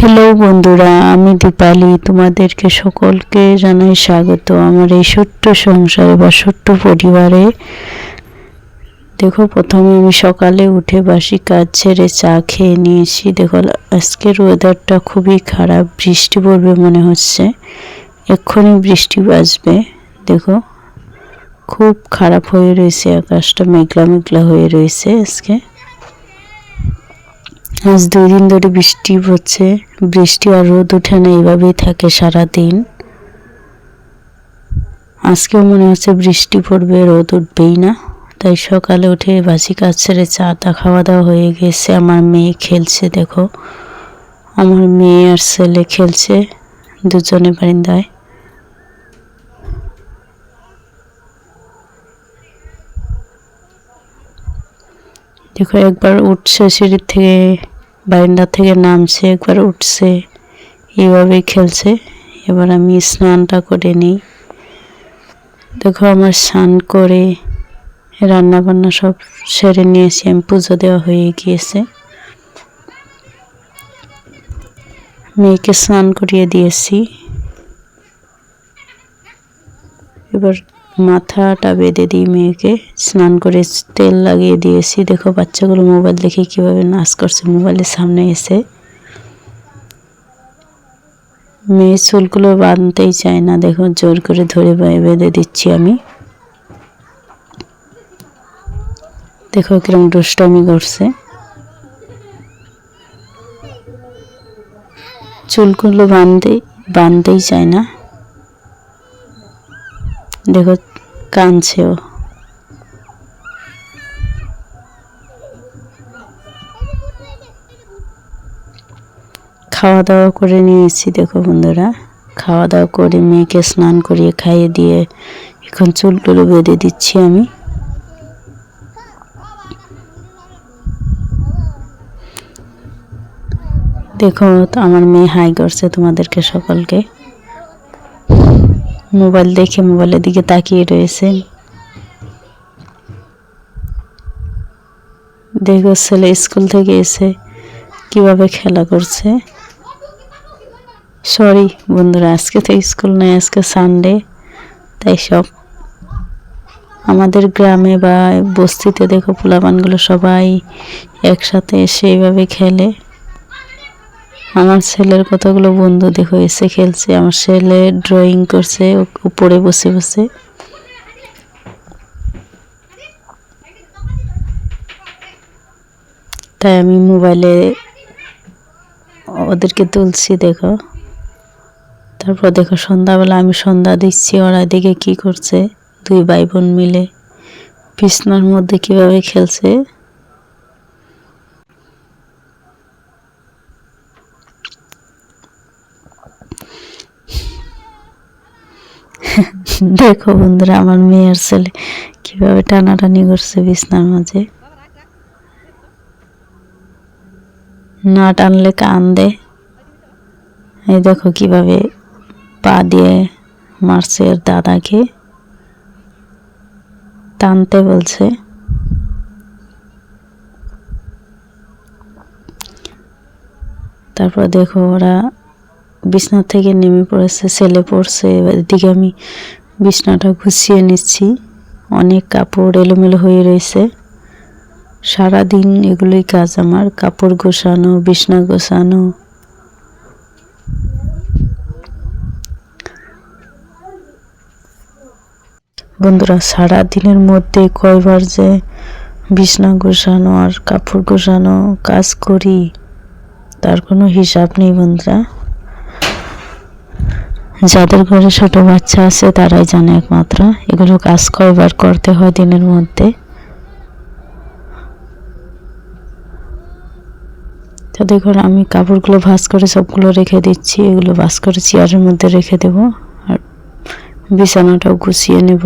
Hello বন্ধুরা, আমি দীপালি, তোমাদেরকে সকলকে জানাই স্বাগত। আমার এই ছোট্ট সংসারে বা ছোট্ট পরিবারে, দেখো, প্রথমে আমি সকালে উঠে বাসি কাজ ছেড়ে চা খেয়ে নিয়েছি। দেখো, আজকের ওয়েদারটা খুবই খারাপ, বৃষ্টি পড়বে মনে হচ্ছে। এক্ষুনি বৃষ্টি বাজবে, দেখো। খুব খারাপ হয়ে রয়েছে আকাশটা মেঘলা মেঘলা হয়ে রয়েছে আজকে। আজ দুই দিন ধরে বৃষ্টি হচ্ছে বৃষ্টি আর রোদ ওঠে না এইভাবেই থাকে সারা দিন আজকেও মনে হচ্ছে বৃষ্টি পড়বে, রোদ উঠবেই না। তাই সকালে উঠে বাসি কাজ ছেড়ে চা তা খাওয়া দাওয়া হয়ে গেছে। আমার মেয়ে খেলছে, দেখো। আমার মেয়ে আর ছেলে খেলছে, দুজনে বারিন্দায়। দেখো একবার উঠছে সিঁড়ির থেকে বারান্দা থেকে নামছে, একবার উঠছে এইভাবেই খেলছে। এবার আমি স্নানটা করে নিই। দেখো আমার স্নান করে রান্না বান্না সব সেরে নিয়েছি, আমি পুজো দেওয়া হয়ে গিয়েছে। মেয়েকে স্নান করিয়ে দিয়েছি। এবার মাথাটা বেঁধে দিই মেয়েকে স্নান করে তেল লাগিয়ে দিয়েছি। দেখো, বাচ্চাগুলো মোবাইল দেখে কীভাবে নাচ করছে। মোবাইলের সামনে এসে মেয়ে চুলগুলো বাঁধতেই চায় না। দেখো, জোর করে ধরে বেঁধে দিচ্ছি আমি। দেখো, কিরম দুষ্টামি করছে। চুলগুলো বাঁধতে বাঁধতেই চায় না। দেখো, কাঁদছেও। খাওয়া দাওয়া করে নিয়েছি দেখো বন্ধুরা। খাওয়া দাওয়া করে মেয়েকে স্নান করিয়ে খাইয়ে দিয়ে এখন চুলগুলো বেঁধে দিচ্ছি আমি। দেখো, আমার মেয়ে হাই করছে তোমাদেরকে সকলকে। মোবাইল দেখে মোবাইলের দিকে তাকিয়ে রয়েছে। দেখো ছেলে স্কুল থেকে এসে কীভাবে খেলা করছে? সরি বন্ধুরা, আজকে তো স্কুল নেই আজকে সানডে তাই সব আমাদের গ্রামে বা বস্তিতে দেখো পোলাপানগুলো সবাই একসাথে এসে এইভাবে খেলে। আমার ছেলের কতগুলো বন্ধু দেখো, এসে খেলছে, আমার ছেলে ড্রয়িং করছে উপরে বসে বসে। তাই আমি মোবাইলে ওদেরকে তুলছি, দেখো। তারপর দেখো, সন্ধ্যাবেলা আমি সন্ধ্যা দিচ্ছি, ওরা দিকে কি করছে, দুই ভাই বোন মিলে। বিছনার মধ্যে কীভাবে খেলছে দেখো বন্ধুরা, আমার মেয়ের ছেলে কীভাবে টানাটানি করছে বিছনার মাঝে। না টানলে কান কান্দে। এই দেখো কীভাবে পা দিয়ে মারছে এর দাদাকে। টানতে বলছে। তারপর দেখো ওরা বিছনা থেকে নেমে পড়েছে ছেলে পড়ছে। এবার এদিকে আমি বিছনাটা গুছিয়ে নিচ্ছি। অনেক কাপড় এলোমেলো হয়ে রয়েছে। সারাদিন এগুলোই কাজ আমার। কাপড় গোছানো, বিছনা গোছানো। বন্ধুরা সারা দিনের মধ্যে কয়বার যে বিছনা গোছানো আর কাপড় গোছানো কাজ করি, তার কোনো হিসাব নেই বন্ধুরা। যাদের ঘরে ছোট বাচ্চা আছে, তারাই জানে একমাত্র। এগুলো কাজ কয়বার করতে হয় দিনের মধ্যে। তো দেখুন, আমি কাপড়গুলো ভাস করে সবগুলো রেখে দিচ্ছি। এগুলো ভাস করে চেয়ারের মধ্যে রেখে দেব আর বিছানাটাও গুছিয়ে নেব।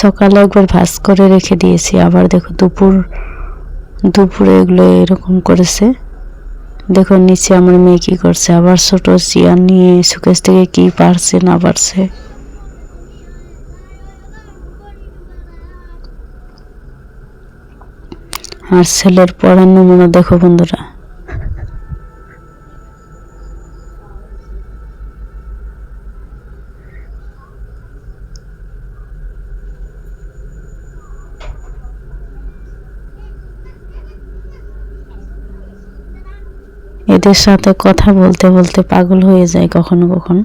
সকালে একবার ভাস করে রেখে দিয়েছি। আবার দেখো দুপুর দুপুরে এগুলো এরকম করেছে। দেখো নিচে আমার মেয়ে কী করছে, আবার ছোট চেয়ার নিয়ে সুকেশ থেকে কি পারছে না পারছে। আর ছেলের পড়ার নমুনা দেখো বন্ধুরা। এদের সাথে কথা বলতে বলতে পাগল হয়ে যায় কখনো কখনো।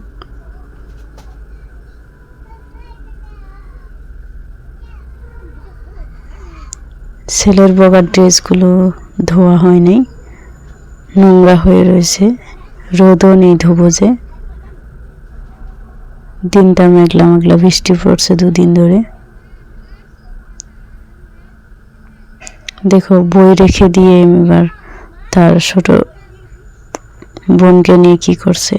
ছেলের বগার ড্রেসগুলো ধোয়া হয় নাই, নোংরা হয়ে রয়েছে, রোদও নেই ধোবো যে দিনটা মেঘলা মেঘলা, বৃষ্টি পড়ছে দুদিন ধরে। দেখো, বই রেখে দিয়ে এবার তার ছোট বোনকে নিয়ে কি করছে?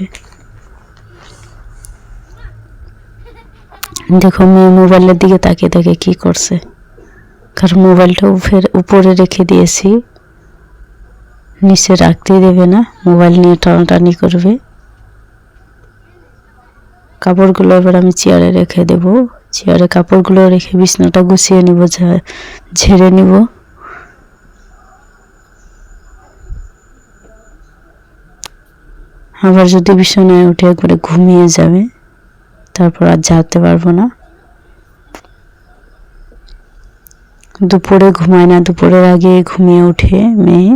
দেখো, মেয়ে মোবাইলের দিকে তাকিয়ে তাকিয়ে কি করছে? কারণ মোবাইলটা উপরে রেখে দিয়েছি। নিচে রাখতেই দেবে না, মোবাইল নিয়ে টানাটানি করবে। কাপড়গুলো এবার আমি চেয়ারে রেখে দেব। চেয়ারে কাপড়গুলো রেখে বিছনাটা গুছিয়ে নিব ঝেড়ে নিব। আবার যদি বিছানায় উঠে একবারে ঘুমিয়ে যাবে, তারপর আর ঝাড়তে পারব না। দুপুরে ঘুমায় না, দুপুরের আগে ঘুমিয়ে উঠে মেয়ে।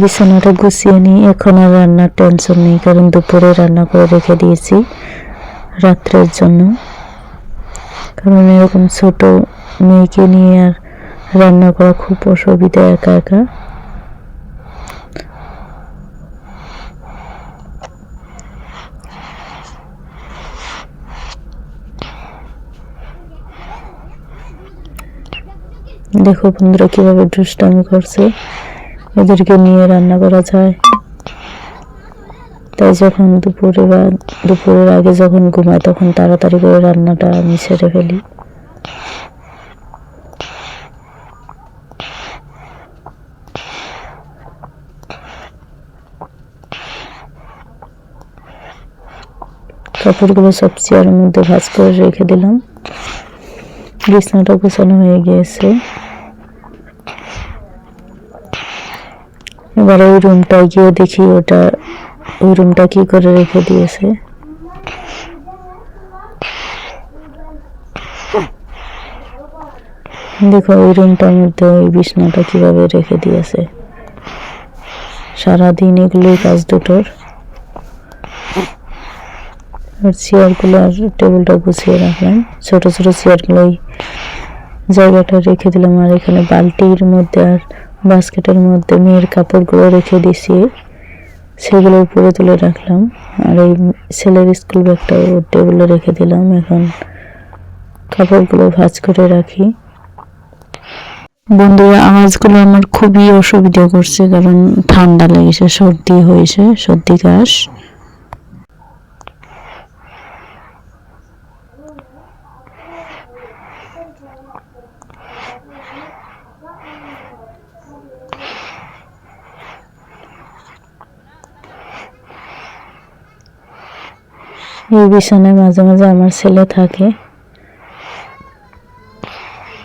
বিছানাটা গুছিয়ে নিই এখন আর রান্নার টেনশন নেই, কারণ দুপুরে রান্না করে রেখে দিয়েছি। রাত্রের জন্য। কারণ এরকম ছোট মেয়েকে নিয়ে আর রান্না করা খুব অসুবিধা একা একা। দেখো বন্ধুরা কীভাবে দুষ্টামি করছে। এদেরকে নিয়ে রান্না করা যায়। তাই যখন দুপুরে দুপুরের আগে যখন ঘুমায় তখন তাড়াতাড়ি করে রান্নাটা আমি সেরে ফেলি। কাপড়গুলো সব চেয়ারের মধ্যে ভাজ করে রেখে দিলাম। বিছনাটা গোছানো হয়ে গিয়েছে। এবার ওই রুমটায় গিয়ে দেখি ওটা ওই রুমটা কি করে রেখে দিয়েছে? দেখো, ওই রুমটার মধ্যে ওই বিছনাটা কীভাবে রেখে দিয়েছে? সারাদিন এগুলোই কাজ দুটোর। আর চেয়ারগুলো আর টেবিলটা গুছিয়ে রাখলাম। ছোট ছোট চেয়ারগুলোই জায়গাটা রেখে দিলাম। আর এখানে বালতির মধ্যে আর বাস্কেটের মধ্যে মেয়ের কাপড়গুলো রেখে দিছি সেগুলো উপরে তুলে রাখলাম। আর এই ছেলের স্কুল ব্যাগটা ওর টেবিলে রেখে দিলাম। এখন কাপড়গুলো ভাজ করে রাখি। বন্ধুরা, আওয়াজগুলো আমার খুবই অসুবিধা করছে, কারণ ঠান্ডা লেগেছে, সর্দি হয়েছে, সর্দি কাশ। এই বিছানায় মাঝে মাঝে আমার ছেলে থাকে।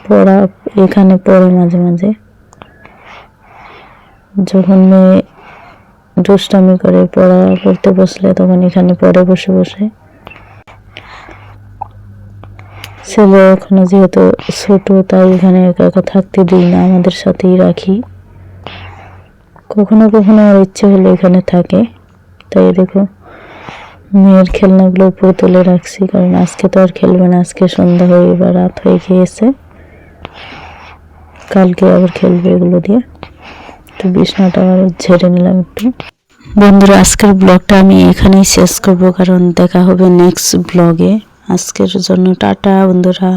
পড়া, এখানে পড়ে মাঝে মাঝে। যখন মেয়ে দুষ্টামি করে, পড়া পড়তে বসলে তখন এখানে পড়ে বসে বসে। ছেলে এখনও যেহেতু ছোট, তাই এখানে একা একা থাকতে দিই না, আমাদের সাথেই রাখি। কখনো কখনো আমার ইচ্ছে হলে এখানে থাকে। তাই দেখো মেয়ের খেলনাগুলো উপরে তুলে রাখছি, কারণ আজকে তো আর খেলবে না, আজকে সন্ধ্যা হয়ে এবার রাত হয়ে গিয়েছে। কালকে আবার খেলবে এগুলো দিয়ে। তো বিছনাটা আবার ঝেড়ে নিলাম একটু। বন্ধুরা, আজকের ব্লগটা আমি এখানেই শেষ করব, কারণ দেখা হবে নেক্সট ব্লগে। আজকের জন্য টাটা বন্ধুরা।